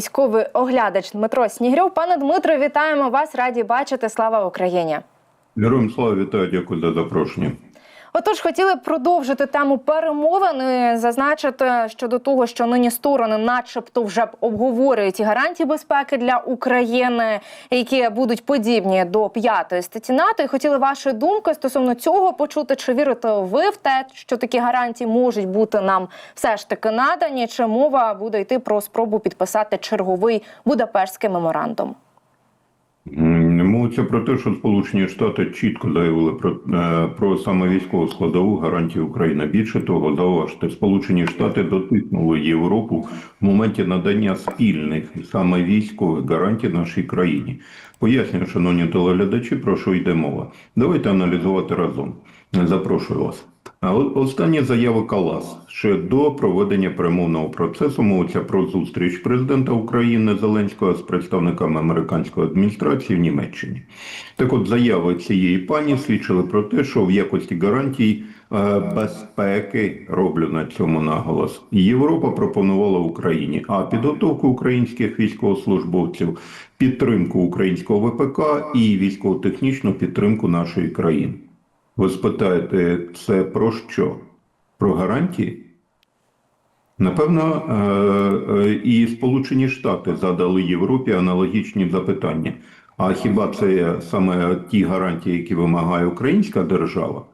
військовий оглядач Дмитро Снігрьов. Пане Дмитро, вітаємо вас! Раді бачити. Слава Україні! Героям слава вітаю, дякую за запрошення. Отож, хотіли б продовжити тему перемовин, і зазначити щодо того, що нині сторони, начебто, вже обговорюють гарантії безпеки для України, які будуть подібні до п'ятої статті НАТО. І хотіли вашої думки стосовно цього почути, чи вірите ви в те, що такі гарантії можуть бути нам все ж таки надані, чи мова буде йти про спробу підписати черговий Будапештський меморандум? Мовиться про те, що Сполучені Штати чітко заявили про, е, про саме військову складову гарантії України. Більше того, зауважте, Сполучені Штати дотиснули Європу в моменті надання спільних саме військових гарантій нашій країні. Пояснюю, шановні телеглядачі, про що йде мова. Давайте аналізувати разом. Запрошую вас. Останні заяви Калас ще до проведення перемовного процесу мовиться про зустріч президента України Зеленського з представниками американської адміністрації в Німеччині. Так от заяви цієї пані свідчили про те, що в якості гарантій е, безпеки роблю на цьому наголос. Європа пропонувала Україні а підготовку українських військовослужбовців, підтримку українського ВПК і військово-технічну підтримку нашої країни. Ви спитаєте, це про що? Про гарантії? Напевно, е, е, і Сполучені Штати задали Європі аналогічні запитання. А хіба це саме ті гарантії, які вимагає українська держава?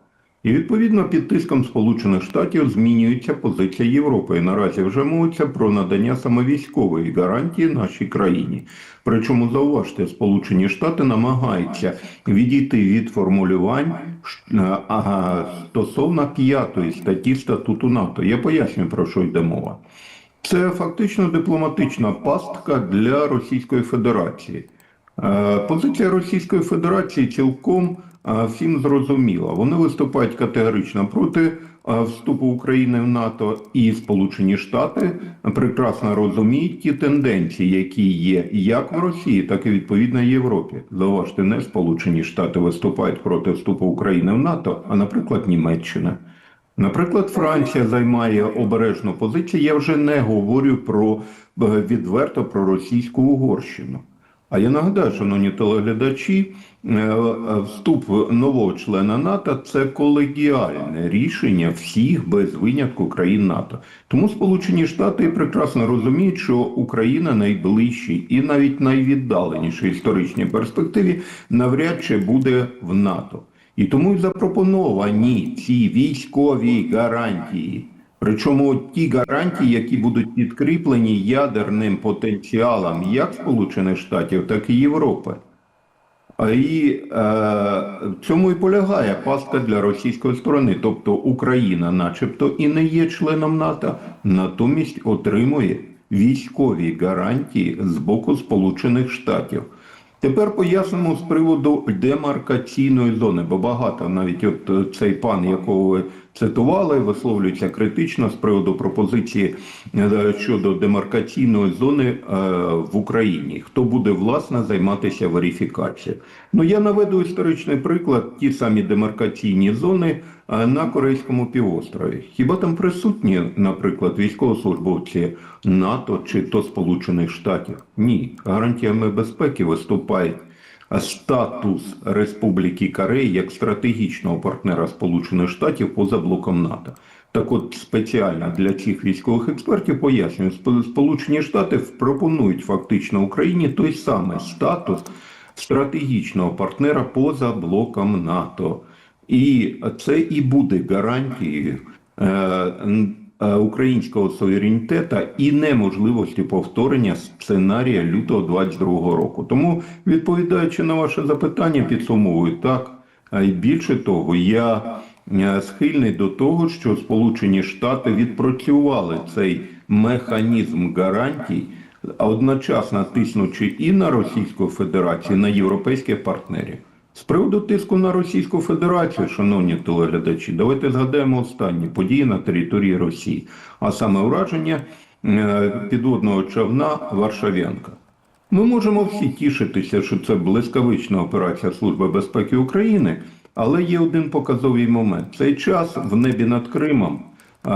І відповідно під тиском Сполучених Штатів змінюється позиція Європи. І наразі вже мовиться про надання саме військової гарантії нашій країні. Причому зауважте, Сполучені Штати намагаються відійти від формулювань е, стосовно п'ятої статті статуту НАТО. Я поясню про що йде мова. Це фактично дипломатична пастка для Російської Федерації. Е, Позиція Російської Федерації цілком всім зрозуміла. Вони виступають категорично проти вступу України в НАТО, і Сполучені Штати прекрасно розуміють ті тенденції, які є як в Росії, так і відповідно Європі. Зауважте, не Сполучені Штати виступають проти вступу України в НАТО, а, наприклад, Німеччина. Наприклад, Франція займає обережну позицію. Я вже не говорю про е, відверто про російську Угорщину. А я нагадаю, шановні телеглядачі, е, е, вступ нового члена НАТО це колегіальне рішення всіх без винятку країн НАТО. Тому Сполучені Штати прекрасно розуміють, що Україна найближчій і навіть найвіддаленішій історичній перспективі навряд чи буде в НАТО. І тому й запропоновані ці військові гарантії. Причому ті гарантії, які будуть підкріплені ядерним потенціалом як Сполучених Штатів, так і Європи. І е, в цьому і полягає пастка для російської сторони. Тобто Україна, начебто, і не є членом НАТО, натомість отримує військові гарантії з боку Сполучених Штатів. Тепер пояснимо з приводу демаркаційної зони, бо багато навіть от е, цей пан, якого ви цитували, висловлюється критично з приводу пропозиції е, щодо демаркаційної зони е, в Україні. Хто буде власне займатися верифікацією? Ну я наведу історичний приклад: ті самі демаркаційні зони е, на Корейському півострові. Хіба там присутні, наприклад, військовослужбовці НАТО чи то Сполучених Штатів? Ні, гарантіями безпеки виступають статус Республіки Кореї як стратегічного партнера Сполучених Штатів поза блоком НАТО. Так от спеціально для цих військових експертів пояснюю, Сп- Сполучені Штати пропонують фактично Україні той самий статус стратегічного партнера поза блоком НАТО. І це і буде гарантією е, українського суверенітету і неможливості повторення сценарія лютого 22 року. Тому, відповідаючи на ваше запитання, підсумовую так. А й більше того, я е, схильний до того, що Сполучені Штати відпрацювали цей механізм гарантій, одночасно тиснучи і на Російську Федерацію, і на європейських партнерів. З приводу тиску на Російську Федерацію, шановні телеглядачі, давайте згадаємо останні події на території Росії, а саме ураження е, підводного човна Варшавянка. Ми можемо всі тішитися, що це блискавична операція Служби безпеки України, але є один показовий момент. Цей час в небі над Кримом е,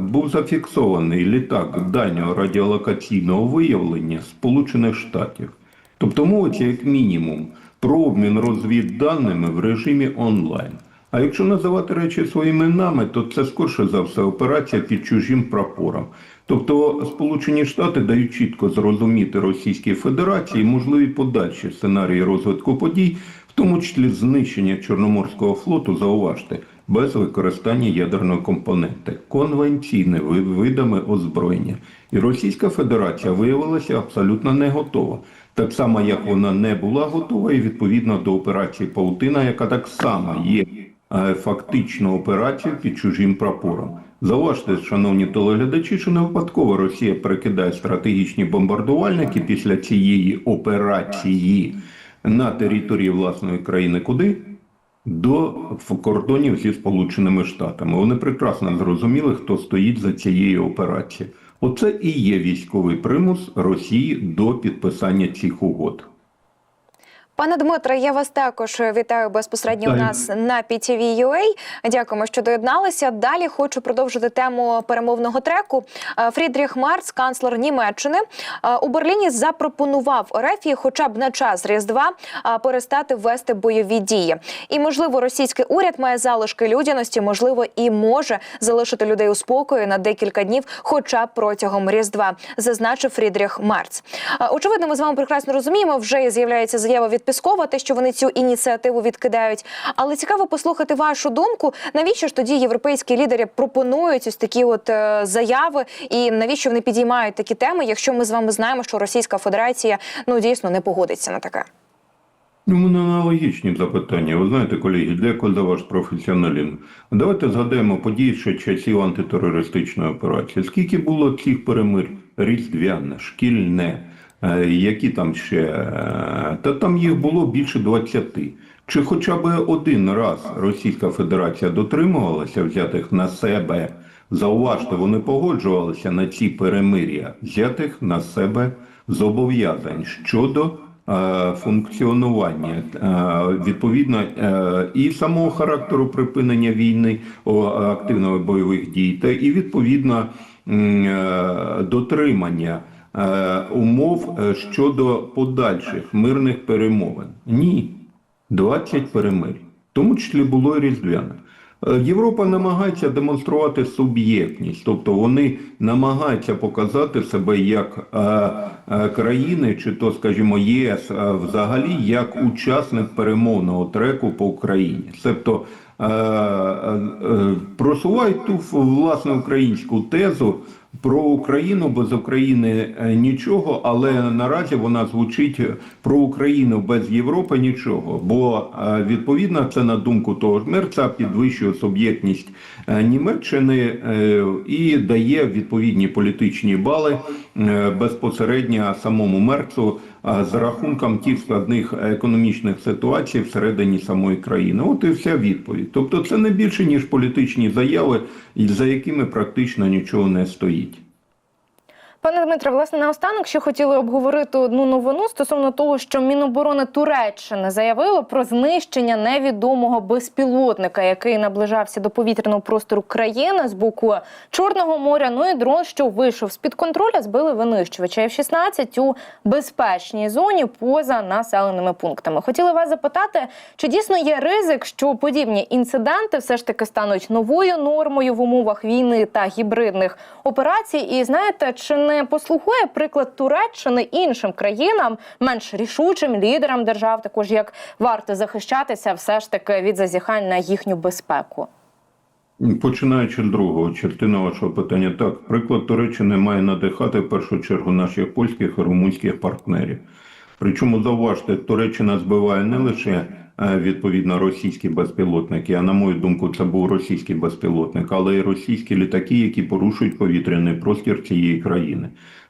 був зафіксований літак дальнього радіолокаційного виявлення Сполучених Штатів. Тобто мовиться як мінімум про обмін розвідданими в режимі онлайн. А якщо називати речі своїми іменами, то це скорше за все операція під чужим прапором. Тобто Сполучені Штати дають чітко зрозуміти Російській Федерації можливі подальші сценарії розвитку подій, в тому числі знищення Чорноморського флоту, зауважте, без використання ядерної компоненти, конвенційними видами озброєння. І Російська Федерація виявилася абсолютно не готова. Так само, як вона не була готова, і відповідно до операції Паутина, яка так само є е, фактично операцією під чужим прапором. Зауважте, шановні телеглядачі, що не випадково Росія перекидає стратегічні бомбардувальники після цієї операції на території власної країни куди? До кордонів зі Сполученими Штатами. Вони прекрасно зрозуміли, хто стоїть за цією операцією. Оце і є військовий примус Росії до підписання цих угод. Пане Дмитре, я вас також вітаю безпосередньо у нас на PTV.ua. Дякуємо, що доєдналися. Далі хочу продовжити тему перемовного треку. Е, Фрідріх Марц, канцлер Німеччини, е, у Берліні запропонував Орефії, хоча б на час Різдва, е, перестати вести бойові дії. І можливо, російський уряд має залишки людяності, можливо, і може залишити людей у спокої на декілька днів, хоча б протягом Різдва, зазначив Фрідріх Марц. Очевидно, ми з вами прекрасно розуміємо. Вже з'являється заява від Піскова, те, що вони цю ініціативу відкидають. Але цікаво послухати вашу думку. Навіщо ж тоді європейські лідери пропонують ось такі от е, заяви, і навіщо вони підіймають такі теми, якщо ми з вами знаємо, що Російська Федерація ну дійсно не погодиться на таке? У мене аналогічні запитання. Ви знаєте, колеги, дякую за ваш професіоналізм. Давайте згадаємо події ще часів антитерористичної операції. Скільки було цих перемир? Різдвяне, шкільне, які там ще? Е, Та там їх було більше 20. Чи хоча б один раз Російська Федерація дотримувалася взятих на себе? Зауважте, вони погоджувалися на ці перемир'я, взятих на себе зобов'язань щодо е, функціонування е, відповідно е, і самого характеру припинення війни о, активних бойових дій, та і відповідно е, дотримання е, умов е, щодо подальших мирних перемовин. Ні, 20 перемир'я, в тому числі було і різдвяне. Е, Європа намагається демонструвати суб'єктність, тобто вони намагаються показати себе як е, е, країни, чи то, скажімо, єС е, взагалі як учасник перемовного треку по Україні. Тобто е, е, е, просувають ту власне українську тезу про Україну без України е, нічого, але наразі вона звучить про Україну без Європи нічого. Бо е, відповідно це на думку того ж мерця підвищує суб'єктність е, Німеччини е, і дає відповідні політичні бали е, безпосередньо самому мерцу е, за рахунком тих складних економічних ситуацій всередині самої країни. От і вся відповідь. Тобто, це не більше ніж політичні заяви, за якими практично нічого не стоїть. Пане Дмитре, власне, наостанок ще хотіли обговорити одну новину стосовно того, що Міноборони Туреччини заявило про знищення невідомого безпілотника, який наближався до повітряного простору країни з боку Чорного моря. Ну і дрон, що вийшов з під контролю, збили винищувача F-16 у безпечній зоні поза населеними пунктами. Хотіли вас запитати, чи дійсно є ризик, що подібні інциденти все ж таки стануть новою нормою в умовах війни та гібридних операцій? І знаєте, чи не послухає приклад Туреччини іншим країнам, менш рішучим лідерам держав, також як варто захищатися все ж таки від зазіхань на їхню безпеку? Починаючи з другого частини вашого питання, так приклад Туреччини має надихати в першу чергу наших польських і румунських партнерів. Причому зауважте, Туреччина збиває не лише відповідно російські безпілотники, а на мою думку, це був російський безпілотник, але й російські літаки, які порушують повітряний простір цієї країни.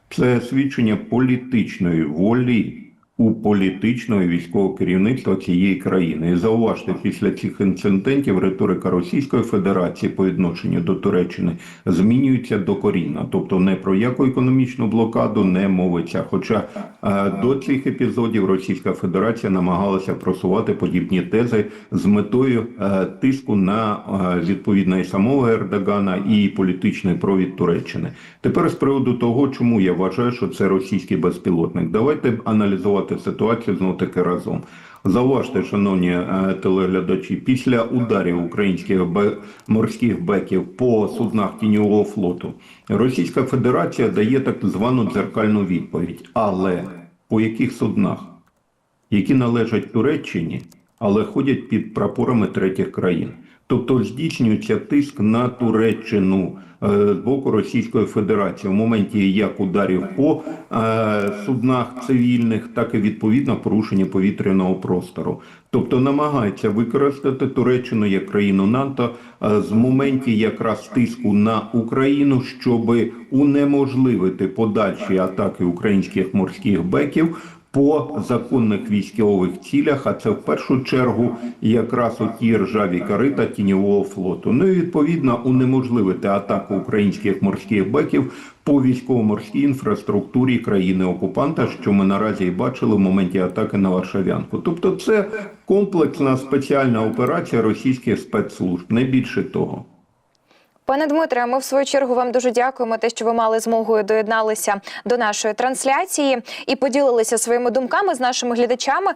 Це свідчення політичної волі у політичного і військового керівництва цієї країни. І зауважте, після цих інцидентів риторика Російської Федерації по відношенню до Туреччини змінюється докорінно. Тобто не про яку економічну блокаду не мовиться. Хоча е, до цих епізодів Російська Федерація намагалася просувати подібні тези з метою е, тиску на е, відповідно і самого Ердогана і політичний провід Туреччини. Тепер з приводу того, чому я вважаю, що це російський безпілотник. Давайте аналізувати ситуацію знов таки разом. Зауважте, шановні е, телеглядачі, після ударів українських морських беків по суднах тіньового флоту Російська Федерація дає так звану дзеркальну відповідь. Але по яких суднах? які належать Туреччині, але ходять під прапорами третіх країн. Тобто здійснюється тиск на Туреччину з боку Російської Федерації в моменті як ударів по е, суднах цивільних, так і відповідно порушення повітряного простору. Тобто намагається використати Туреччину як країну НАТО е, з моменті якраз тиску на Україну, щоб унеможливити подальші атаки українських морських беків по законних військових цілях, а це в першу чергу якраз у ті ржаві корита тіньового флоту. Ну і відповідно унеможливити атаку українських морських беків по військово-морській інфраструктурі країни окупанта, що ми наразі і бачили в моменті атаки на Варшавянку. Тобто, це комплексна спеціальна операція російських спецслужб, не більше того. Пане Дмитре, ми в свою чергу вам дуже дякуємо, те, що ви мали змогу доєдналися до нашої трансляції і поділилися своїми думками з нашими глядачами.